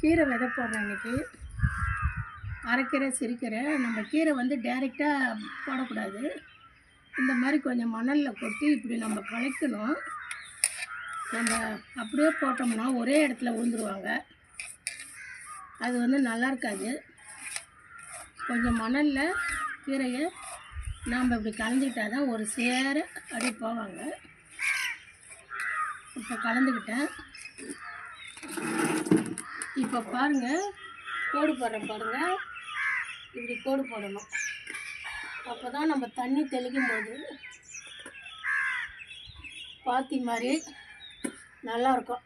கீரை விதை போடுறேன் இன்றைக்கி அரைக்கீரை சிறுக்கீரை. நம்ம கீரை வந்து டைரெக்டாக போடக்கூடாது. இந்த மாதிரி கொஞ்சம் மணலில் கொட்டி இப்படி நம்ம கலைக்கணும். நம்ம அப்படியே போட்டோம்னா ஒரே இடத்துல விழுந்துருவாங்க அது வந்து நல்லா இருக்காது. கொஞ்சம் மணலில் கீரையை நாம் இப்படி கலந்துக்கிட்டா தான் ஒரு சேர அப்படியே போவாங்க. இப்போ கலந்துக்கிட்டேன். இப்போ பாருங்கள் கோடு போடுறேன் பாருங்கள் இப்படி கோடு போடணும். அப்போ தான் நம்ம தண்ணி தெளிக்கும் போது பாத்தி மாதிரி நல்லாயிருக்கும்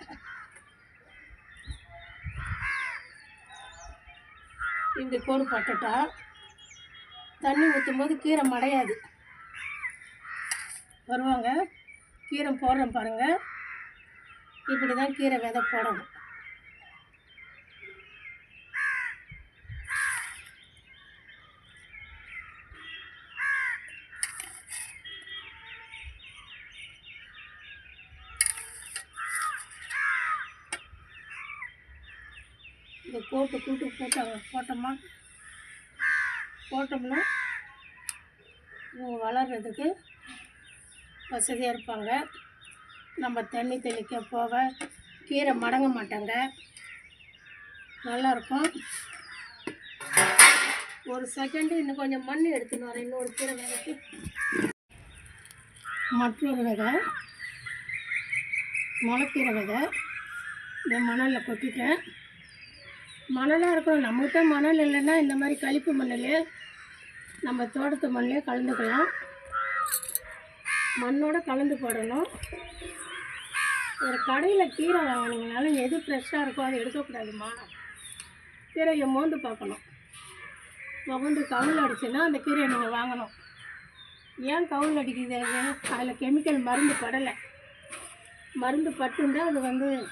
இப்படி கோடு போட்டுட்டா தண்ணி ஊற்றும் போது கீரை மடையாது. வருவாங்க. கீரை போடுறேன் பாருங்கள் இப்படி தான் கீரை விதை போடணும். இந்த கோட்டு கூட்டு போட்டாங்க போட்டோமா? போட்டோம்னா இவங்க வளர்கிறதுக்கு வசதியாக இருப்பாங்க. நம்ம தண்ணி தெளிக்க போக கீரை மடங்க மாட்டாங்க. நல்லாயிருக்கும். ஒரு செகண்டு இன்னும் கொஞ்சம் மண் எடுத்துன்னு வரேன். இன்னொரு கீரை விதைக்கு. மற்றொரு விதை முளைக்கீரை விதை இந்த மணலில் கொட்டிட்டேன். மணலாக இருக்கணும் நம்மகிட்ட மணல் இல்லைன்னா இந்த மாதிரி கழிப்பு மண்ணிலே நம்ம தோட்டத்து மண்ணிலே கலந்துக்கலாம். மண்ணோட கலந்து போடணும். ஒரு கடையில் கீரை வாங்கினீங்கனாலும் எது ஃப்ரெஷ்ஷாக இருக்கோ அதை எடுக்கக்கூடாதுமா கீரையை மோந்து பார்க்கணும். மோந்து கவுல் அடிச்சுன்னா அந்த கீரையை நீங்கள் வாங்கணும். ஏன் கவுல் அடிக்குது அது? அதில் கெமிக்கல் மருந்து படலை. மருந்து பட்டுந்தால் அது வந்து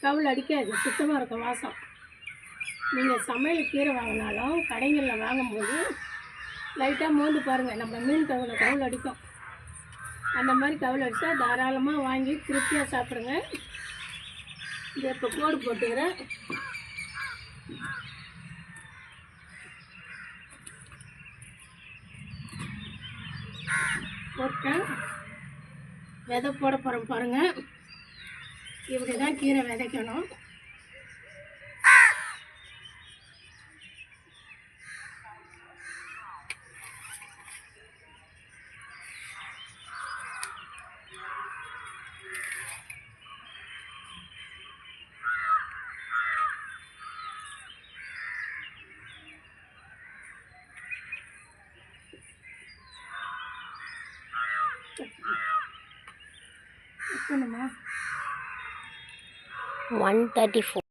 கவுல் அடிக்காது. சுத்தமாக இருக்கும் வாசம். நீங்கள் சமையல் கீரை வாங்கினாலும் கடைகளில் வாங்கும்போது லைட்டாக மோந்து பாருங்கள் நம்ம மீன் கவுல கவுல் அடிக்கும். அந்த மாதிரி கவுல் அடித்தா தாராளமாக வாங்கி திருப்தியாக சாப்பிடுங்க. இது இப்போ கோடு போட்டுக்கிறேன். போட்டேன் விதை போட போகிறோம் பாருங்கள் இப்படி தான் கீரை விதைக்கணும். ஒன் தேர்ட்டி ஃபோர்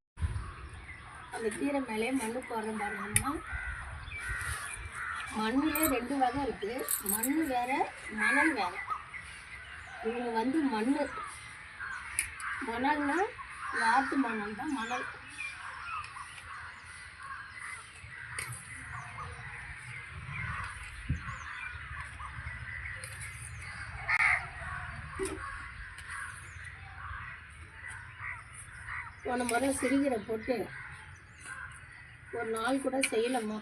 அந்த கீரை மேலே மண்ணு போடுறோம் பாருங்கம்மா மண்ணிலே ரெண்டு வகை இருக்குது மண் வேற மணல் வேற. இவங்க வந்து மண் மணல்னா ஆத்து மணல் தான் மணல். போன முறை சிறுகீரை போட்டு ஒரு நாள் கூட செய்யலம்மா.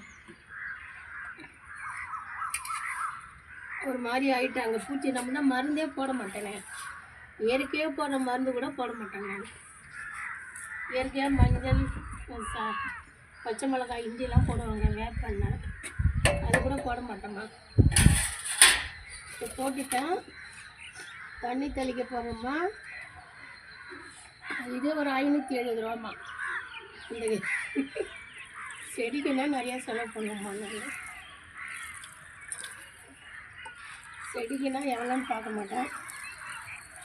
ஒரு மாதிரி ஆகிட்டாங்க பூச்சி நம்ம தான் மருந்தே போட மாட்டேனே. இயற்கையாக போடுற மருந்து கூட போட மாட்டேன் நான். இயற்கையாக மஞ்சள் பச்சை மிளகாய் இஞ்சிலாம் போடுவாங்க வேப்பெண்ணெய் அது கூட போட மாட்டேம்மா. இப்போ போட்டுட்டேன். தண்ணி தெளிக்க போகிறோம்மா இது ஒரு ஐநூற்றி எழுபது ரூபாம்மா. இந்த செடிக்குன்னா நிறையா செலவு பண்ணுவோம்மா நாங்கள் செடிக்குன்னா எவ்வளோன்னு பார்க்க மாட்டேன்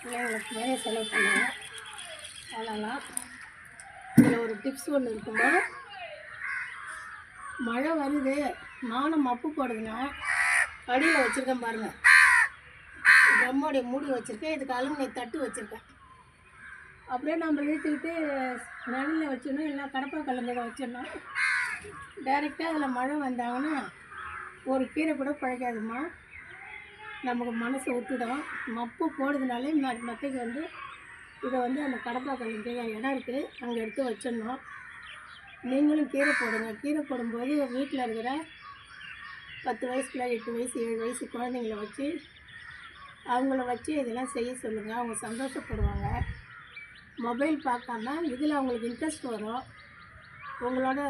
பிள்ளைங்களுக்கு நிறைய செலவு பண்ணுவேன் அதெல்லாம் இதில் ஒரு டிப்ஸ் ஒன்று இருக்குமா மழை வருது. மானம் மப்பு போடுதுன்னா அடியில் வச்சுருக்கேன் பாருங்கள் ட்ரம்மோடைய மூடி வச்சுருக்கேன். இதுக்கு அலுமினிய தட்டு வச்சுருக்கேன். அப்படியே நம்ம இழுத்துக்கிட்டு நடுவில் வச்சிடணும் இல்லை கடப்பா கலந்ததை வச்சிடணும் டைரெக்டாக அதில் மழை வந்தாங்கன்னா ஒரு கீரை கூட பழைக்காதுமா நமக்கு மனசு விட்டுடும் மப்பு போடுறதுனாலே ம- வந்து இதை வந்து அந்த கடப்பா கலந்த இடம் இருக்குது அங்கே எடுத்து வச்சிடணும். நீங்களும் கீரை போடுங்க. கீரை போடும்போது வீட்டில் இருக்கிற பத்து வயசுக்குள்ள எட்டு வயசு ஏழு வயசு குழந்தைங்கள வச்சு அவங்கள வச்சு இதெல்லாம் செய்ய சொல்லுங்கள் அவங்க சந்தோஷப்படுவாங்க. மொபைல் பார்க்காம இதில் அவங்களுக்கு இன்ட்ரெஸ்ட் வரும். உங்களோட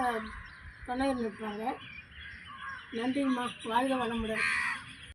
துணை இருப்பாங்க நன்றிங்கம்மா வாழ்க வளமுடன்.